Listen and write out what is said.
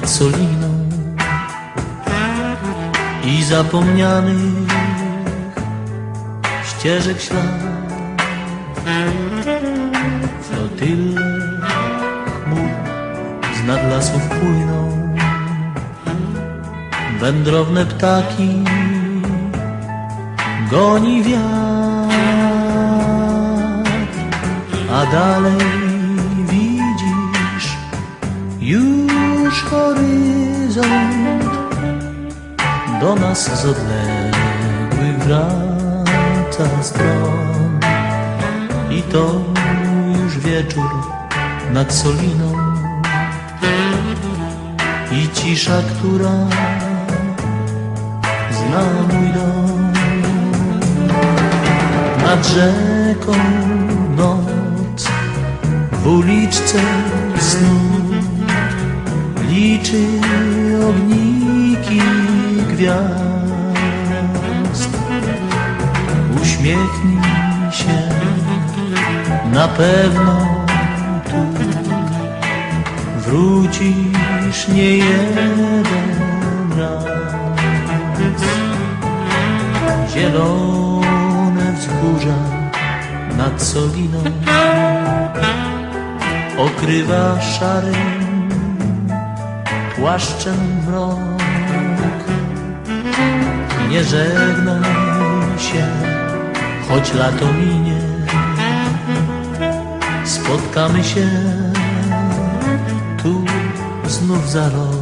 nad Soliną i zapomnianych ścieżek ślad. Flotyle chmur z nad lasów płyną, wędrowne ptaki goni wiatr, a dalej już horyzont do nas z odległych wraca stron. I to już wieczór nad Soliną i cisza, która zna mój dom. Nad rzeką noc w uliczce snu liczy ogniki gwiazd. Uśmiechnij się, na pewno tu wrócisz nie jeden raz. Zielone wzgórza nad Soliną okrywa szarym płaszczem mrok. Nie żegnaj się, choć lato minie. Spotkamy się tu znów za rok.